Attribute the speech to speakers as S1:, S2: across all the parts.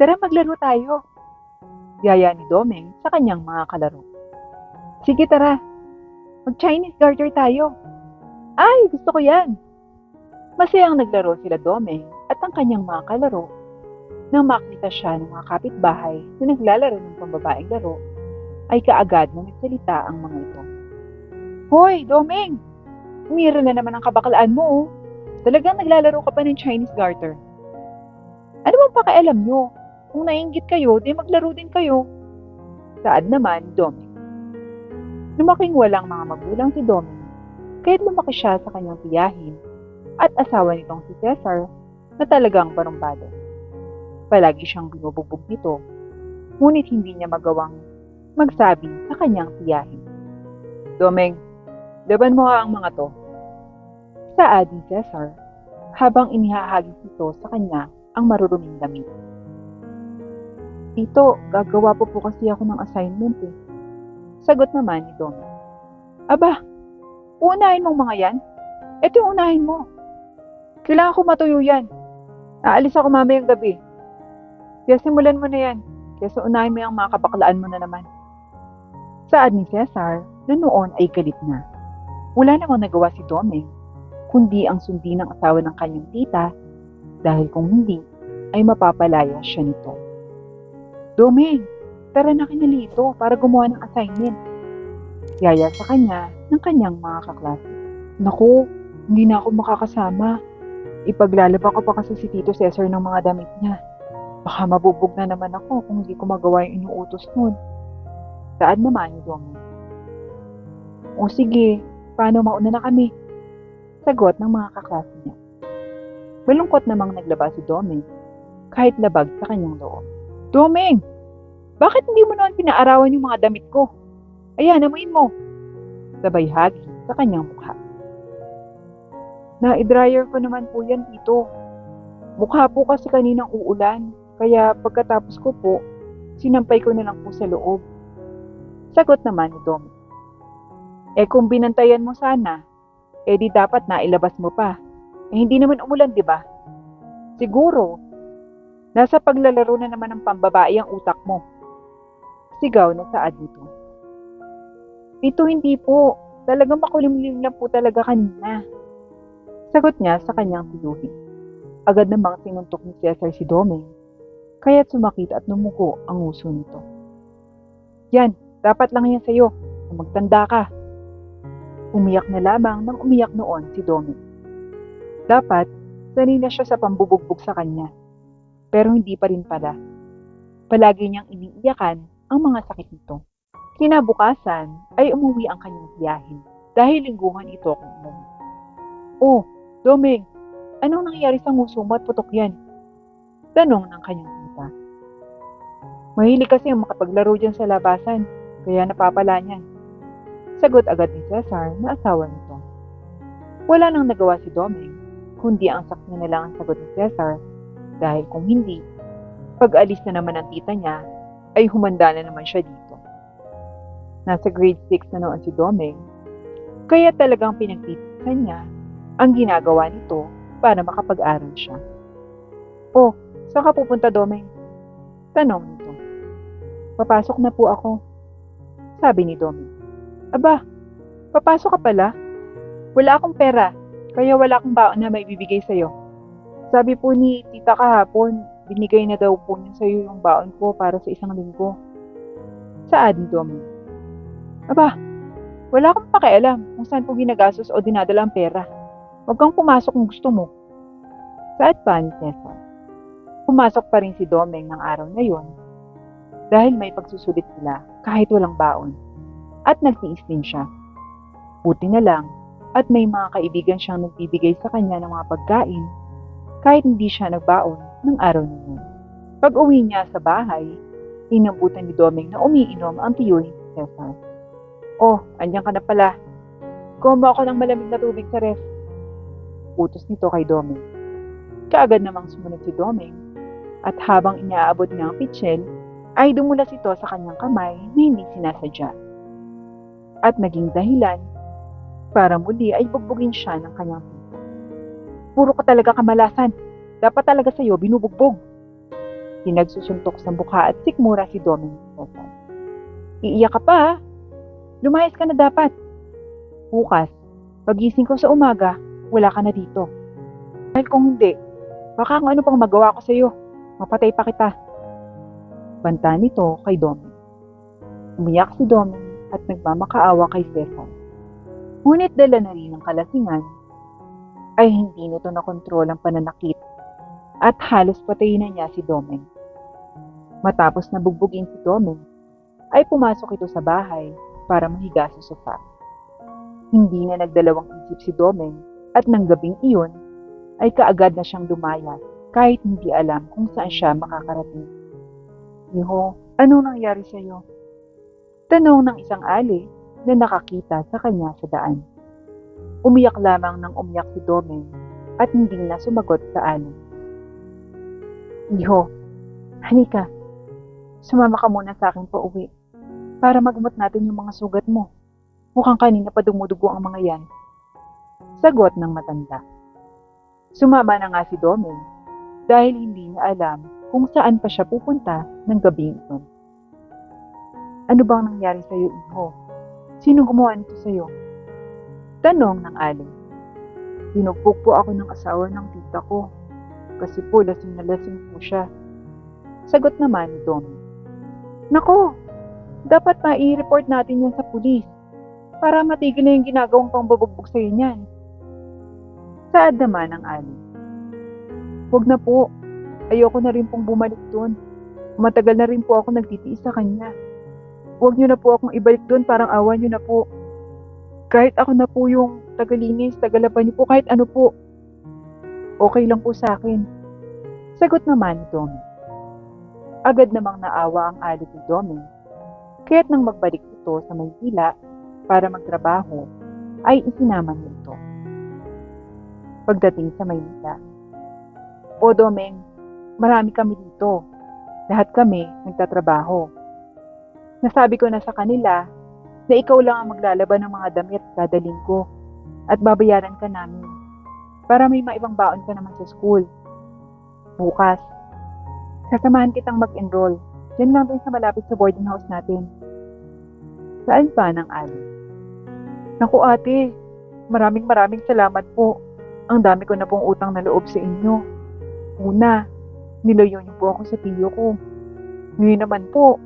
S1: Tara maglaro tayo. Yaya ni Domeng sa kanyang mga kalaro. Sige tara, mag-Chinese garter tayo. Ay, gusto ko yan. Masayang naglaro sila Domeng at ang kanyang mga kalaro nang makita siya ng mga kapitbahay na naglalaro ng pambabaeng laro ay kaagad na nagsalita ang mga ito. Hoy, Domeng! Umira na naman ang kabaklaan mo, oh. Talagang naglalaro ka pa ng Chinese garter. Ano bang pakialam nyo? Kung nainggit kayo, di maglaro din kayo. Saad naman ni Doming. Lumaking walang mga magulang si Doming, kaya't lumaki siya sa kanyang tiyahin at asawa nitong si Cesar na talagang barumbado. Palagi siyang binubugbog nito, ngunit hindi niya magawang magsabi sa kanyang tiyahin. Domeng, laban mo ang mga to. Saad ni Cesar habang inihahagis nito sa kanya ang maruruming damit. Tito, gagawa po po kasi ako ng assignment eh. Sagot naman ni Domi. Aba, uunahin mong mga yan? Ito yung unahin mo. Kailangan ko matuyo yan. Aalis ako mamayang gabi. Kaya simulan mo na yan. Kesa unahin mo yung mga kabaklaan mo na naman. Saad ni Cesar na noon ay galit na. Wala namang nagawa si Domeng, kundi ang sundi ng asawa ng kanyang tita dahil kung hindi, ay mapapalaya siya nito. Domeng, tara na kinalito para gumawa ng assignment. Yaya sa kanya ng kanyang mga kaklase. Naku, hindi na ako makakasama. Ipaglalaba ko pa kasi si Tito Cesar ng mga damit niya. Baka mabubog na naman ako kung hindi ko magawa yung inuutos nun. Saan naman ni Domeng? O sige, paano mauna na kami? Sagot ng mga kaklase niya. Malungkot namang naglaba si Domeng kahit labag sa kanyang loob. Domeng! Bakit hindi mo naman pinaarawan yung mga damit ko? Ayan, amuin mo. Sabay hagi sa kanyang mukha. Na-dryer ko naman po yan, Tito. Mukha po kasi kaninang uulan, kaya pagkatapos ko po, sinampay ko na lang po sa loob. Sagot naman ni Domeng. Eh kung binantayan mo sana, eh di dapat nailabas mo pa. Eh hindi naman umulan, di ba? Siguro, nasa paglalaro na naman ng pambabae ang utak mo. Sigaw na saad nito. Ito hindi po. Talagang makulimlim lang po talaga kanina. Sagot niya sa kanyang tiyuhin. Agad namang sinuntok ni Cesar si Domeng, kaya't sumakit at numugo ang uso nito. Yan, dapat lang yan sa'yo, na magtanda ka. Umiyak na lamang nang umiyak noon si Domeng. Dapat, sanay na siya sa pambubugbog sa kanya. Pero hindi pa rin pala. Palagi niyang iniiyakan ang mga sakit nito. Kinabukasan ay umuwi ang kanyang tiyahin dahil lingguhan ito kung umuwi. Oh, Domeng, anong nangyari sa nguso at putok yan? Tanong ng kanyang tita. Mahilig kasi ang makapaglaro dyan sa labasan, kaya napapala niyan. Sagot agad ni Cesar na asawa nito. Wala nang nagawa si Domeng, kundi ang saknya na lang ang sagot ni Cesar dahil kung hindi, pag alis na naman ang tita niya, ay humanda na naman siya dito. Nasa grade 6 na noon si Domeng, kaya talagang pinagtitisan niya ang ginagawa nito para makapag-aral siya. Oh, saan ka pupunta, Domeng? Tanong nito. Papasok na po ako. Sabi ni Domeng. Aba, papasok ka pala? Wala akong pera, kaya wala akong baon na may bibigay sa'yo. Sabi po ni tita kahapon, binigay na daw po niya sa'yo yung baon ko para sa isang linggo. Saad ni Domeng. Aba, wala akong pakialam kung saan po ginagastos o dinadala ang pera. Huwag kang pumasok kung gusto mo. Saad pa ni Cesar. Pumasok pa rin si Domeng ng araw na yon dahil may pagsusulit sila kahit walang baon. At nagtiis din siya. Buti na lang at may mga kaibigan siyang nagbibigay sa kanya ng mga pagkain kahit hindi siya nagbaon ng araw na yun. Pag uwi niya sa bahay, inambutan ni Domeng na umiinom ang tiyuhin ni Cesar. Oh, andyan ka na pala. Kumo ako ng malamig na tubig sa ref. Utos nito kay Domeng. Kaagad namang sumunod si Domeng at habang inaabot niya ang pitchel, ay dumulas ito sa kanyang kamay na hindi sinasadya. At naging dahilan para muli ay bugbugin siya ng kanyang. Puro ka talaga kamalasan. Dapat talaga sa'yo binubugbog. Pinagsusuntok sa mukha at sikmura si Doming Cesar. Iiyak ka pa? Lumayas ka na dapat. Bukas, pagising ko sa umaga, wala ka na dito. Dahil kung hindi, baka kung ano pang magawa ko sa'yo. Mapatay pa kita. Banta nito kay Doming. Umiyak si Doming at nagmamakaawa kay Cesar. Ngunit dala na rin ng kalasingan, ay hindi nito nakontrol ang pananakit at halos patayin na niya si Doming. Matapos na bugbugin si Doming, ay pumasok ito sa bahay para mahiga sa sofa. Hindi na nagdalawang isip si Doming at nang gabing iyon ay kaagad na siyang lumayas kahit hindi alam kung saan siya makakarating. Iho, anong nangyari sa iyo? Tanong ng isang ali na nakakita sa kanya sa daan. Umiyak lamang ng umiyak si Doming at hindi na sumagot sa ali. Iho, halika. Sumama ka muna sa akin pa uwi para magamot natin yung mga sugat mo. Mukhang kanina pa dumudugo ang mga yan. Sagot ng matanda. Sumama na nga si Doming dahil hindi niya alam kung saan pa siya pupunta ng gabing iyon. Ano bang nangyari sa iyo, Iho? Sino gumawa nito sa iyo? Tanong ng aling. Binugbog po ako ng asawa ng tita ko kasi po lasing na lasing po siya. Sagot naman ni Doming. Nako, dapat mai-report natin yan sa pulis para matigil na yung ginagawang pangbabagbog sa iyo niyan. Saad naman ang ali. Huwag na po. Ayoko na rin pong bumalik doon. Matagal na rin po ako nagtitiis sa kanya. Huwag niyo na po akong ibalik doon, parang awa niyo na po. Kahit ako na po yung tagalinis, tagalaban niyo po, kahit ano po. Okay lang po sa akin. Sagot naman ni Domi. Agad namang naawa ang alit ni Domi. Kaya't nang magbalik ito sa Maynila para magtrabaho, ay isinama niya ito. Pagdating sa Maynila, O Domeng, marami kami dito. Lahat kami nagtatrabaho. Nasabi ko na sa kanila na ikaw lang ang maglalaban ng mga damit kada linggo at babayaran ka namin para may maibang baon ka naman sa school. Bukas, sasamahan kitang mag-enroll. Diyan lang din sa malapit sa boarding house natin. Saan pa ng Ali? Naku ate, maraming maraming salamat po. Ang dami ko na pong utang na loob sa inyo. Una, nilayo niyo po ako sa tiyo ko. Ngayon naman po,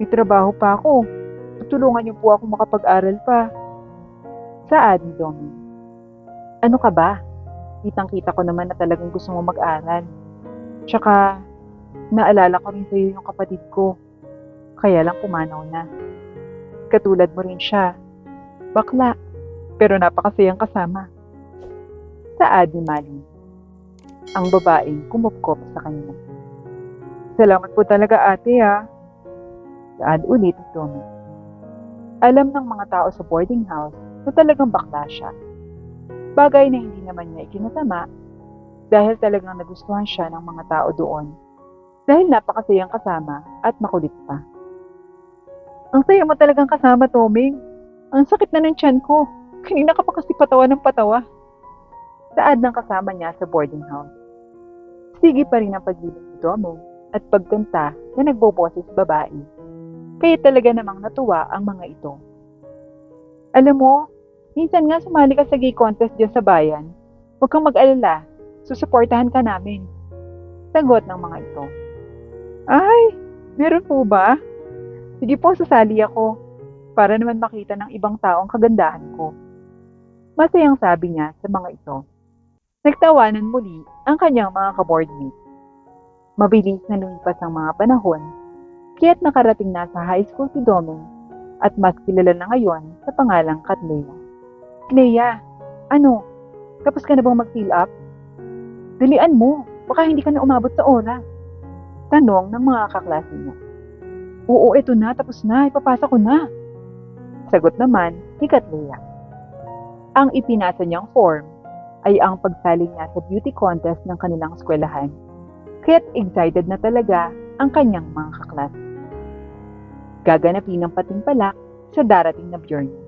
S1: may trabaho pa ako. Tutulungan niyo po ako makapag-aral pa. Saan, Domi? Ano ka ba? Kitang-kita ko naman na talagang gusto mo mag-aral. Tsaka, naalala ko rin sa'yo yung kapatid ko. Kaya lang pumanaw na. Katulad mo rin siya. Bakla, pero napakasayang kasama. Saad ni Mali. Ang babaeng kumupkop sa kanya. Salamat po talaga ate ha. Saad ulit ni. Alam ng mga tao sa boarding house na talagang bakla siya. Bagay na hindi naman niya ikinasama dahil talagang nagustuhan siya ng mga tao doon dahil napakasayang kasama at makulit pa. Ang saya mo talagang kasama, Toming. Ang sakit na ng tiyan ko. Kanina ka pa kasi patawa ng patawa. Saad ng kasama niya sa boarding house. Sige pa rin ang pagilid ni Toming at pagkanta na nagboboses babae. Kaya talaga namang natuwa ang mga ito. Alam mo, minsan nga sumali ka sa gay contest dyan sa bayan. Huwag kang mag-alala, susuportahan ka namin. Sagot ng mga ito. Ay, meron po ba? Sige po, sasali ako para naman makita ng ibang tao ang kagandahan ko. Masayang sabi niya sa mga ito. Nagtawanan muli ang kanyang mga kaboardmates. Mabilis na lumipas ang mga panahon, kaya't nakarating na sa high school si Doming at mas kilala na ngayon sa pangalang Katlea. Clea, ano? Tapos ka na bang mag-fill up? Dalian mo, baka hindi ka na umabot sa oras. Tanong ng mga kaklase niya. Oo, eto na, tapos na, ipapasa ko na. Sagot naman ni Katlea. Ang ipinasa niyang form ay ang pagsali niya sa beauty contest ng kanilang eskwelahan. Kaya't excited na talaga ang kanyang mga kaklase. Gaganapin ang patimpalak sa darating na journey.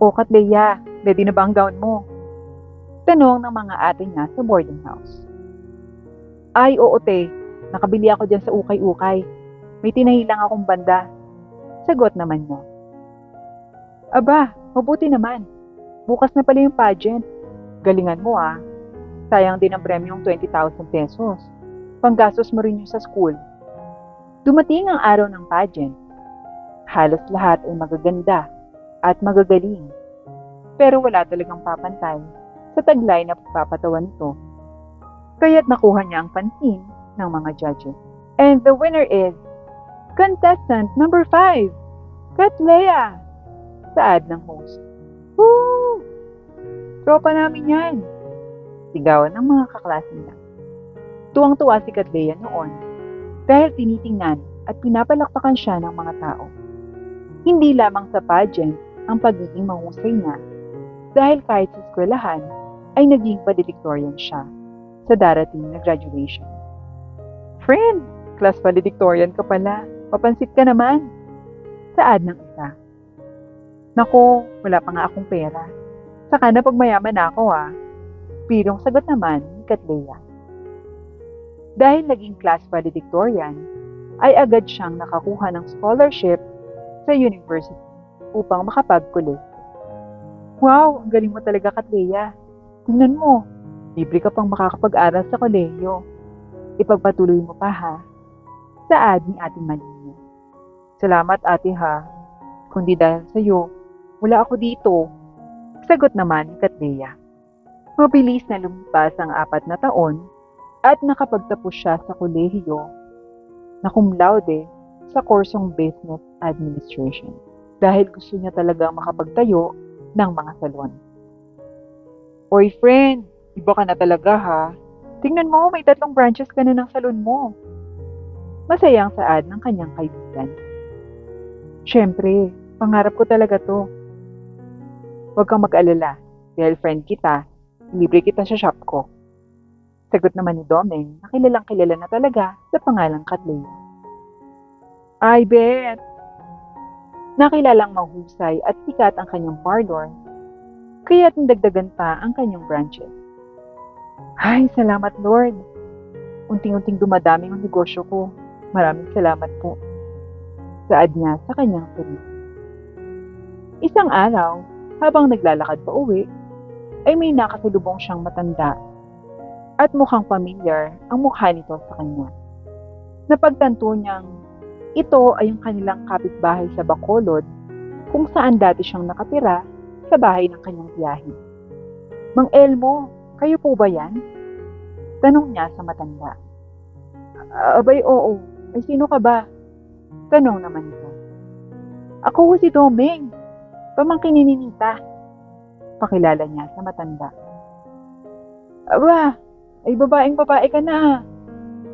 S1: O Katlea, ready na ba ang gown mo? Tanong ng mga ate niya sa boarding house. Ay, oo te, nakabili ako dyan sa ukay-ukay. May tinahilang akong banda. Sagot naman niya. Aba, mabuti naman. Bukas na pala yung pageant. Galingan mo ah. Sayang din ang premyong 20,000 pesos. Panggastos mo rin yun sa school. Dumating ang araw ng pageant. Halos lahat ay magaganda at magagaling. Pero wala talagang papantay sa taglay na pagpapatawan nito. Kaya't nakuha niya ang pansin ng mga judges. And the winner is contestant number 5, Katlea. Saad ng host. Woo! Tropa namin yan. Sigawan ng mga kaklase niya. Tuwang-tuwa si Katlea noon dahil tinitingnan at pinapalakpakan siya ng mga tao. Hindi lamang sa pageant ang pagiging mahusay niya dahil kahit sa eskwelahan ay naging valedictorian siya sa darating na graduation. Friend, class valedictorian ka pala. Papansit ka naman. Saad ng isa. Nako, wala pa nga akong pera. Saka na pagmayaman ako ah. Pirong sagot naman ni Katlea. Dahil naging class valedictorian, ay agad siyang nakakuha ng scholarship sa university upang makapag-college. Wow, ang galing mo talaga, Katlea. Tingnan mo, libre ka pang makakapag-aral sa kolehiyo. Ipagpatuloy mo pa ha. Saad ni Ate Malina. Salamat ate ha. Kundi dahil sa iyo, wala ako dito. Sagot naman ni Katlea. Mabilis na lumipas ang apat na taon at nakapagtapos siya sa kolehiyo na cum laude sa kursong Business Administration dahil gusto niya talaga makapagtayo ng mga salon. Oy friend, iba ka na talaga ha. Tingnan mo, may tatlong branches ka na ng salon mo. Masaya ang saad ng kanyang kaibigan. Siyempre, pangarap ko talaga to. Huwag kang mag-alala, dahil friend kita, libre kita sa shop ko. Sagot naman ni Domeng na kilalang kilala na talaga sa pangalang Katlea. I bet! Nakilalang mahusay at sikat ang kanyang parlor, kaya't nagdagdagan pa ang kanyang branches. Ay, salamat Lord! Unting-unting dumadami ang negosyo ko. Maraming salamat po. Saad niya sa kanyang sarili. Isang araw, habang naglalakad pa uwi, ay may nakasalubong siyang matanda at mukhang pamilyar ang mukha nito sa kanya. Napagtanto niyang ito ay ang kanilang kapitbahay sa Bacolod kung saan dati siyang nakatira sa bahay ng kanyang tiyahin. Mang Elmo, kayo po ba yan? Tanong niya sa matanda. Abay, oo. Ay, sino ka ba? Tanong naman ito. Ako si Domeng. Pamangkin ni Ninita. Pakilala niya sa matanda. Aba, ay babaeng babae ka na.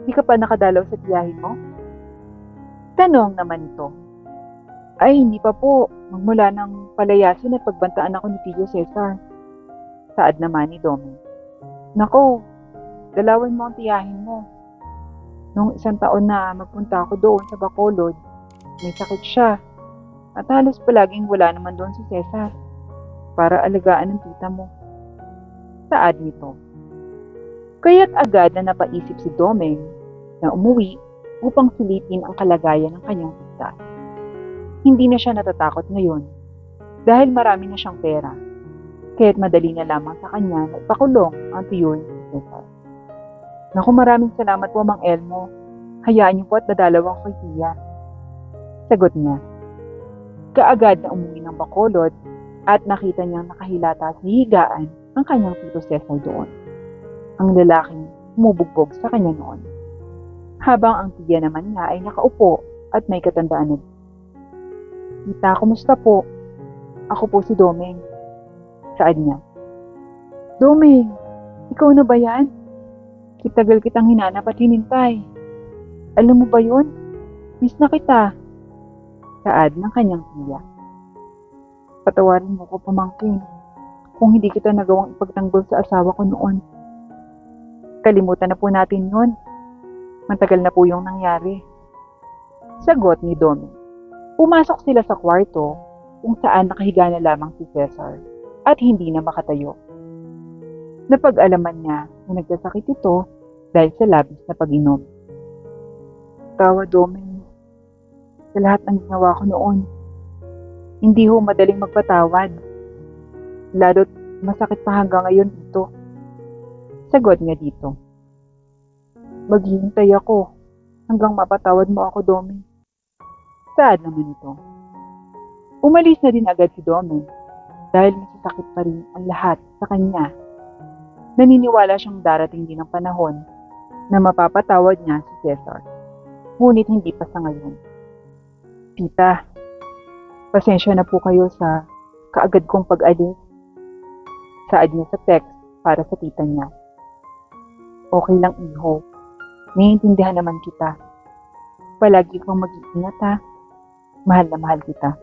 S1: Di ka pa nakadalaw sa tiyahin mo? Tanong naman ito. Ay, hindi pa po. Magmula ng palayasin at pagbantaan ako ni Tio Cesar. Saad naman ni Domeng. Nako, dalawin mo ang tiyahin mo. Nung isang taon na magpunta ako doon sa Bacolod, may sakit siya. At halos palaging wala naman doon si Cesar para alagaan ng tita mo. Saad nito. Kaya't agad na napaisip si Domeng na umuwi upang silipin ang kalagayan ng kanyang tita. Hindi na siya natatakot ngayon dahil marami na siyang pera. Kaya't madali na lamang sa kanya na ipakulong ang tiyon ni Cesar. Naku, maraming salamat po, Mang Elmo. Hayaan niyo po at dadalaw ako kay. Sagot niya. Kaagad na umuwi ng Bacolod at nakita niyang nakahilata sa higaan ang kanyang tito Cesar doon. Ang lalaking humubugbog sa kanya noon. Habang ang tiya naman niya ay nakaupo at may katandaan na Tita, kumusta po? Ako po si Domeng. Saad niya. Domeng, ikaw na ba yan? Kitagal kitang hinanap at hinintay. Alam mo ba yun? Miss na kita. Saad ng kanyang tiya. Patawarin mo ko pamangkin kung hindi kita nagawang ipagtanggol sa asawa ko noon. Kalimutan na po natin yun. Matagal na po yung nangyari. Sagot ni Domi. Pumasok sila sa kwarto kung saan nakahiga na lamang si Cesar at hindi na makatayo. Napag-alaman niya na nagsasakit ito dahil sa labis na pag-inom. Tawad, Domen. Sa lahat ng ginawa ko noon. Hindi ho madaling magpatawad. Lalo't masakit pa hanggang ngayon ito. Sagot niya dito. Maghihintay ako hanggang mapatawad mo ako, Domen. Saad naman ito. Umalis na din agad si Domen dahil masasakit pa rin ang lahat sa kanya. Naniniwala siyang darating din ang panahon na mapapatawad niya si Cesar. Ngunit hindi pa sa ngayon. Tita, pasensya na po kayo sa kaagad kong pag-alis. Saad niya sa text para sa tita niya. Okay lang, iho. Naiintindihan naman kita. Palagi kang mag-iingat ha. Mahal na mahal kita.